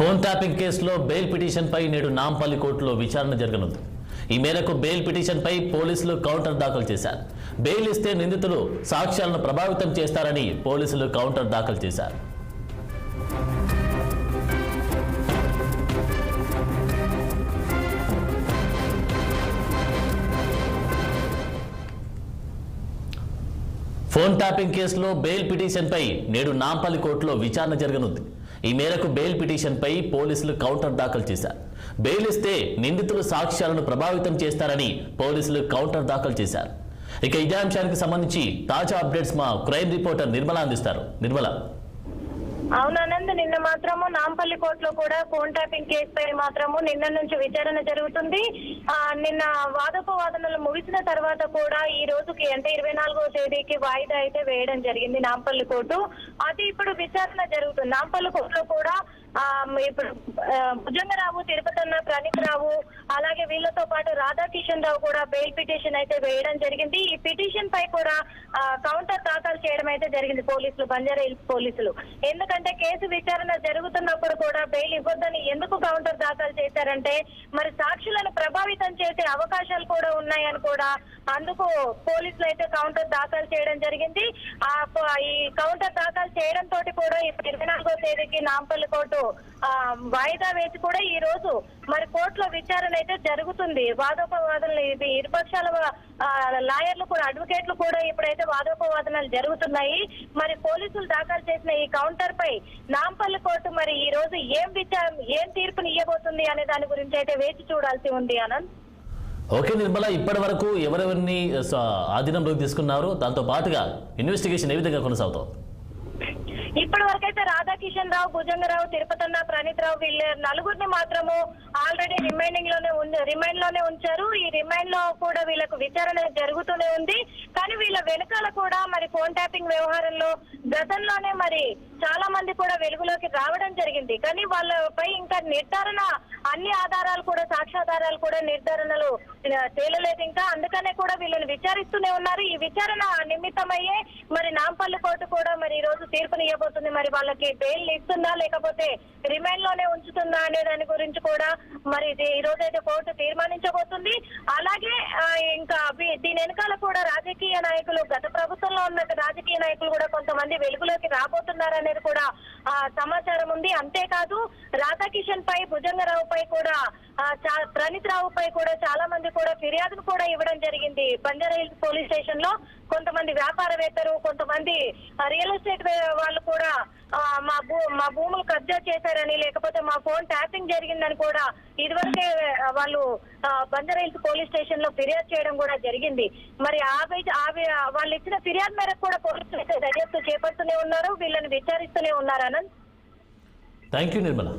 Phone tapping కేసులో bail పిటిషన్పై నేడు నాంపల్లి కోర్టులో విచారణ జరగనుంది. ఈ మేరకు బెయిల్ పిటిషన్పై పోలీసులు కౌంటర్ దాఖలు చేశారు. బెయిల్ ఇస్తే నిందితులు సాక్ష్యాలను ప్రభావితం చేస్తారని పోలీసులు కౌంటర్ దాఖలు చేశారు. ఫోన్ ట్యాపింగ్ కేసులో బెయిల్ పిటిషన్పై నేడు నాంపల్లి కోర్టులో విచారణ జరగనుంది. ఈ మేరకు బెయిల్ పిటిషన్పై పోలీసులు కౌంటర్ దాఖలు చేశారు. బెయిల్ ఇస్తే నిందితులు సాక్ష్యాలను ప్రభావితం చేస్తారని పోలీసులు కౌంటర్ దాఖలు చేశారు. ఇక ఇదే అంశానికి సంబంధించి తాజా అప్డేట్స్ మా క్రైమ్ రిపోర్టర్ నిర్మల అందిస్తారు. నిర్మల. అవునానంద్ నిన్న మాత్రము నాంపల్లి కోర్టులో కూడా ఫోన్ ట్యాపింగ్ కేసుపై మాత్రము నిన్న నుంచి విచారణ జరుగుతుంది. నిన్న వాదోపవాదనలు ముగిసిన తర్వాత కూడా ఈ రోజుకి అంటే ఇరవై నాలుగో తేదీకి వాయిదా అయితే వేయడం జరిగింది నాంపల్లి కోర్టు. అది ఇప్పుడు విచారణ జరుగుతుంది. నాంపల్లి కోర్టులో కూడా ఇప్పుడు ఆ, భుజంగరావు తిరుపతన్న ప్రణీత్ రావు అలాగే వీళ్ళతో పాటు రాధాకిషన్ రావు కూడా బెయిల్ పిటిషన్ అయితే వేయడం జరిగింది. ఈ పిటిషన్ పై కూడా కౌంటర్ దాఖలు చేయడం అయితే జరిగింది పోలీసులు బంజారా హిల్స్ పోలీసులు. ఎందుకంటే కేసు విచారణ జరుగుతున్నప్పుడు కూడా బెయిల్ ఇవ్వద్దని ఎందుకు కౌంటర్ దాఖలు చేశారంటే మరి సాక్షులను ప్రభావితం చేసే అవకాశాలు కూడా ఉన్నాయని కూడా అందుకు పోలీసులు అయితే కౌంటర్ దాఖలు చేయడం జరిగింది. ఆ ఈ కౌంటర్ దాఖలు చేయడం తోటి కూడా ఇప్పుడు ఇరవై నాలుగో తేదీకి నాంపల్లి కోర్టు వాయిదా వేసి కూడా ఈ రోజు మరి కోర్టులో విచారణ అయితే జరుగుతుంది. వాదోపవాదనలు ఇది ఇరుపక్షాల లాయర్లు కూడా అడ్వకేట్లు కూడా ఇప్పుడైతే వాదోపవాదనలు జరుగుతున్నాయి. మరి పోలీసులు దాఖలు చేసిన ఈ కౌంటర్ పై నాంపల్లి కోర్టు మరి ఈ రోజు ఏం విచారం ఏం తీర్పుని ఇవ్వబోతుంది అనే దాని గురించి అయితే వేచి చూడాల్సి ఉంది అనంత్ ఓకే నిర్మల ఇప్పటి వరకు ఎవరెవరిని ఆధీనంలోకి తీసుకున్నారు దాంతో పాటుగా ఇన్వెస్టిగేషన్ ఏ విధంగా కొనసాగుతోంది? ఇప్పటి వరకైతే రాధాకిషన్ రావు భుజంగరావు తిరుపతన్న ప్రణీత్ రావు వీళ్ళ నలుగురిని మాత్రము ఆల్రెడీ రిమైండింగ్లోనే రిమైండ్లోనే ఉంచారు. ఈ రిమైండ్లో కూడా వీళ్ళకు విచారణ జరుగుతూనే ఉంది. కానీ వీళ్ళ వెనకాల కూడా మరి ఫోన్ ట్యాపింగ్ వ్యవహారంలో గతంలోనే మరి చాలా మంది కూడా వెలుగులోకి రావడం జరిగింది. కానీ వాళ్ళపై ఇంకా నిర్ధారణ అన్ని ఆధారాలు కూడా సాక్ష్యాధారాలు కూడా నిర్ధారణలు తేలలేదు ఇంకా. అందుకనే కూడా వీళ్ళని విచారిస్తూనే ఉన్నారు. ఈ విచారణ నిమిత్తమయ్యే మరి నాంపల్లి కోర్టు కూడా మరి ఈ రోజు తీర్పుని జరగబోతుంది మరి వాళ్ళకి బెయిల్ ఇస్తుందా లేకపోతే రిమాండ్లోనే ఉంచుతుందా అనే దాని గురించి కూడా మరి ఇది ఈ రోజు అయితే కోర్టు తీర్మానించబోతుంది. అలాగే ఇంకా దీని వెనకాల కూడా రాజకీయ నాయకులు ప్రభుత్వంలో ఉన్న రాజకీయ నాయకులు కూడా కొంతమంది వెలుగులోకి రాబోతున్నారనేది కూడా సమాచారం ఉంది. అంతేకాదు రాధాకిషన్ పై భుజంగరావు పై కూడా చా- ప్రణీత్ రావు పై కూడా చాలా మంది కూడా ఫిర్యాదులు కూడా ఇవ్వడం జరిగింది. బంజారా హిల్స్ పోలీస్ స్టేషన్లో కొంతమంది వ్యాపారవేత్తలు కొంతమంది రియల్ ఎస్టేట్ వాళ్ళు కూడా మా భూములు కబ్జా చేశారని లేకపోతే మా ఫోన్ ట్యాపింగ్ జరిగిందని కూడా ఇదివరకే వాళ్ళు ఆ, బంజారా పోలీస్ స్టేషన్లో ఫిర్యాదు చేయడం కూడా జరిగింది. మరి ఆ వాళ్ళు ఇచ్చిన ఫిర్యాదు మేరకు కూడా పోలీసులు అయితే దర్యాప్తు చేపడుతూనే ఉన్నారు వీళ్ళని విచారిస్తూనే ఉన్నారు అనంత్. Thank you Nirmala